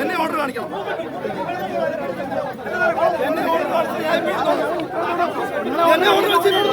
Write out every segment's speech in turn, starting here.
എന്നെ ഓർഡർ കാണിക്കണം. എന്നെ ഓർഡർ വെച്ചിട്ട്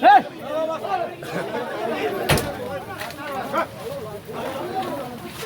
Hey!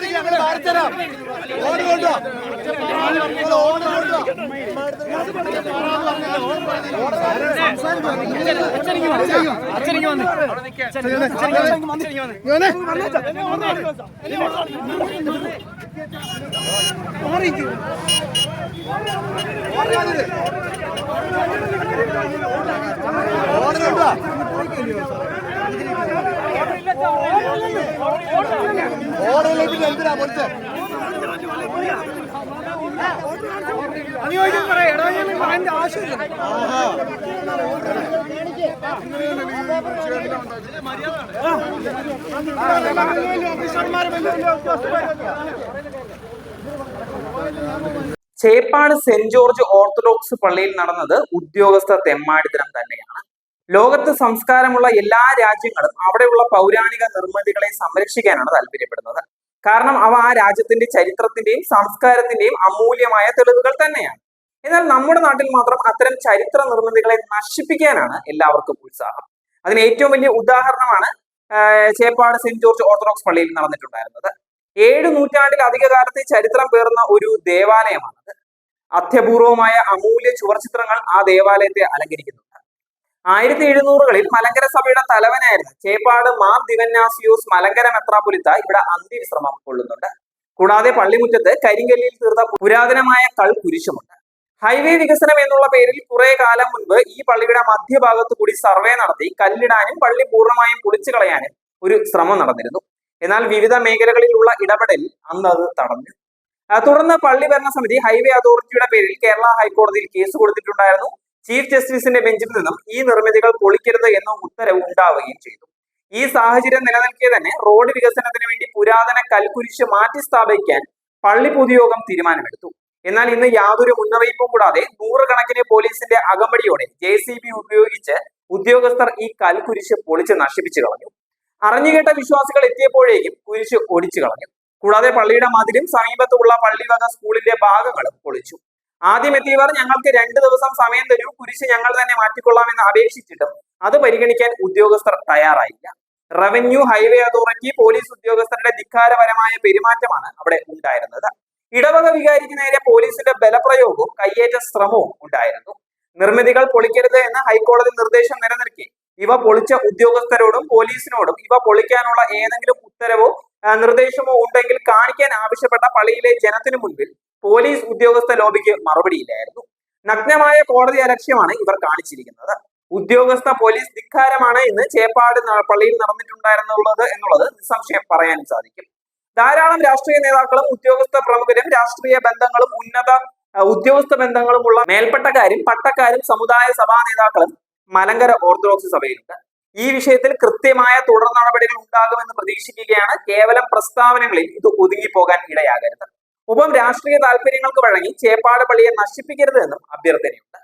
കാണിക്കുക ഞങ്ങൾ മാറിത്തരാം. ഓർഡർ കൊണ്ടോ ഓർഡർ കൊണ്ടോ ഓർഡർ കൊണ്ടോ ഓർഡർ പിന്നെ എന്തിനാ പൊളിച്ചേ? ചേപ്പാട് സെന്റ് ജോർജ് ഓർത്തഡോക്സ് പള്ളിയിൽ നടന്നത് ഉദ്യോഗസ്ഥ തെമ്മാടിത്തരം തന്നെയാണ്. ലോകത്ത് സംസ്കാരമുള്ള എല്ലാ രാജ്യങ്ങളും അവിടെയുള്ള പൗരാണിക നിർമ്മിതികളെ സംരക്ഷിക്കാനാണ് താല്പര്യപ്പെടുന്നത്. കാരണം അവ ആ രാജ്യത്തിന്റെ ചരിത്രത്തിന്റെയും സംസ്കാരത്തിന്റെയും അമൂല്യമായ തെളിവുകൾ തന്നെയാണ്. എന്നാൽ നമ്മുടെ നാട്ടിൽ മാത്രം അത്തരം ചരിത്ര നിർമ്മിതികളെ നശിപ്പിക്കാനാണ് എല്ലാവർക്കും ഉത്സാഹം. അതിന് ഏറ്റവും വലിയ ഉദാഹരണമാണ് ചേപ്പാട് സെന്റ് ജോർജ് ഓർത്തഡോക്സ് പള്ളിയിൽ നടന്നിട്ടുണ്ടായിരുന്നത്. ഏഴ് നൂറ്റാണ്ടിൽ അധിക കാലത്തെ ചരിത്രം പേർന്ന ഒരു ദേവാലയമാണത്. അത്യപൂർവമായ അമൂല്യ ചുവർച്ചിത്രങ്ങൾ ആ ദേവാലയത്തെ അലങ്കരിക്കുന്നുണ്ട് ആയിരത്തി എഴുന്നൂറുകളിൽ മലങ്കര സഭയുടെ തലവനായിരുന്ന ചേപ്പാട് മാർ ദിവന്യാസിയോസ് മലങ്കര മെത്രാപൊലിത്ത ഇവിടെ അന്ത്യവിശ്രമം കൊള്ളുന്നുണ്ട്. കൂടാതെ പള്ളിമുറ്റത്ത് കരിങ്കല്ലിൽ തീർത്ത പുരാതനമായ കൾ കുരിശുമുണ്ട്. ഹൈവേ വികസനം എന്നുള്ള പേരിൽ കുറെ കാലം മുൻപ് ഈ പള്ളിയുടെ മധ്യഭാഗത്ത് കൂടി സർവേ നടത്തി കല്ലിടാനും പള്ളി പൂർണമായും പൊളിച്ചു കളയാനും ഒരു ശ്രമം നടന്നിരുന്നു. എന്നാൽ വിവിധ മേഖലകളിലുള്ള ഇടപെടൽ അന്ന് അത് തടഞ്ഞു. തുടർന്ന് പള്ളി ഭരണസമിതി ഹൈവേ അതോറിറ്റിയുടെ പേരിൽ കേരള ഹൈക്കോടതിയിൽ കേസ് കൊടുത്തിട്ടുണ്ടായിരുന്നു. ചീഫ് ജസ്റ്റിസിന്റെ ബെഞ്ചിൽ നിന്നും ഈ നിർമ്മിതികൾ പൊളിക്കരുത് എന്ന ഉത്തരവ് ഉണ്ടാവുകയും ചെയ്തു. ഈ സാഹചര്യം നിലനിൽക്കെ തന്നെ റോഡ് വികസനത്തിന് വേണ്ടി പുരാതന കൽക്കുരിശ് മാറ്റി സ്ഥാപിക്കാൻ പള്ളി പൊതുയോഗം തീരുമാനമെടുത്തു. എന്നാൽ ഇന്ന് യാതൊരു മുന്നറിയിപ്പും കൂടാതെ നൂറുകണക്കിന് പോലീസിന്റെ അകമ്പടിയോടെ ജെ സി ബി ഉപയോഗിച്ച് ഉദ്യോഗസ്ഥർ ഈ കൽക്കുരിശ് പൊളിച്ച് നശിപ്പിച്ചു കളഞ്ഞു. അറിഞ്ഞുകേട്ട വിശ്വാസികൾ എത്തിയപ്പോഴേക്കും കുരിശ് ഒടിച്ചു കളഞ്ഞു. കൂടാതെ പള്ളിയുടെ മതിലും സമീപത്തുള്ള പള്ളിവക സ്കൂളിന്റെ ഭാഗങ്ങളും പൊളിച്ചു. ആദ്യം എത്തിയവർ ഞങ്ങൾക്ക് രണ്ട് ദിവസം സമയം തരൂ. കുരിശ് ഞങ്ങൾ തന്നെ മാറ്റിക്കൊള്ളാമെന്ന് അപേക്ഷിച്ചിട്ടും അത് പരിഗണിക്കാൻ ഉദ്യോഗസ്ഥർ തയ്യാറായില്ല. റവന്യൂ ഹൈവേ അതോറിറ്റി പോലീസ് ഉദ്യോഗസ്ഥരുടെ ധിക്കാരപരമായ പെരുമാറ്റമാണ് അവിടെ ഉണ്ടായിരുന്നത്. ഇടവക വികാരിക്ക് നേരെ പോലീസിന്റെ ബലപ്രയോഗവും കയ്യേറ്റ ശ്രമവും ഉണ്ടായിരുന്നു. നിർമ്മിതികൾ പൊളിക്കരുത് എന്ന് ഹൈക്കോടതി നിർദ്ദേശം നിലനിൽക്കെ. ഇവ പൊളിച്ച ഉദ്യോഗസ്ഥരോടും പോലീസിനോടും ഇവ പൊളിക്കാനുള്ള ഏതെങ്കിലും ഉത്തരവോ നിർദ്ദേശമോ ഉണ്ടെങ്കിൽ കാണിക്കാൻ ആവശ്യപ്പെട്ട പള്ളിയിലെ ജനത്തിനു മുൻപിൽ പോലീസ് ഉദ്യോഗസ്ഥ ലോബിക്ക് മറുപടിയില്ലായിരുന്നു നഗ്നമായ കോടതി അലക്ഷ്യമാണ് ഇവർ കാണിച്ചിരിക്കുന്നത്. ഉദ്യോഗസ്ഥ പോലീസ് ധിക്കാരമാണ് ഇന്ന് ചേപ്പാട് പള്ളിയിൽ നടന്നിട്ടുണ്ടായിരുന്നുള്ളത് എന്നുള്ളത് നിസ്സംശയം പറയാനും സാധിക്കും. ധാരാളം രാഷ്ട്രീയ നേതാക്കളും ഉദ്യോഗസ്ഥ പ്രമുഖരും രാഷ്ട്രീയ ബന്ധങ്ങളും ഉന്നത ഉദ്യോഗസ്ഥ ബന്ധങ്ങളുമുള്ള മേൽപ്പെട്ടക്കാരും പട്ടക്കാരും സമുദായ സഭാ നേതാക്കളും മലങ്കര ഓർത്തഡോക്സ് സഭയിലുണ്ട്. ഈ വിഷയത്തിൽ കൃത്യമായ തുടർ നടപടികൾ ഉണ്ടാകുമെന്ന് പ്രതീക്ഷിക്കുകയാണ്. കേവലം പ്രസ്താവനകളിൽ ഇത് ഒതുങ്ങിപ്പോകാൻ ഇടയാകരുത്. ഒപ്പം രാഷ്ട്രീയ താല്പര്യങ്ങൾക്ക് വഴങ്ങി ചേപ്പാട് പള്ളിയെ നശിപ്പിക്കരുത് എന്നും അഭ്യർത്ഥനയുണ്ട്.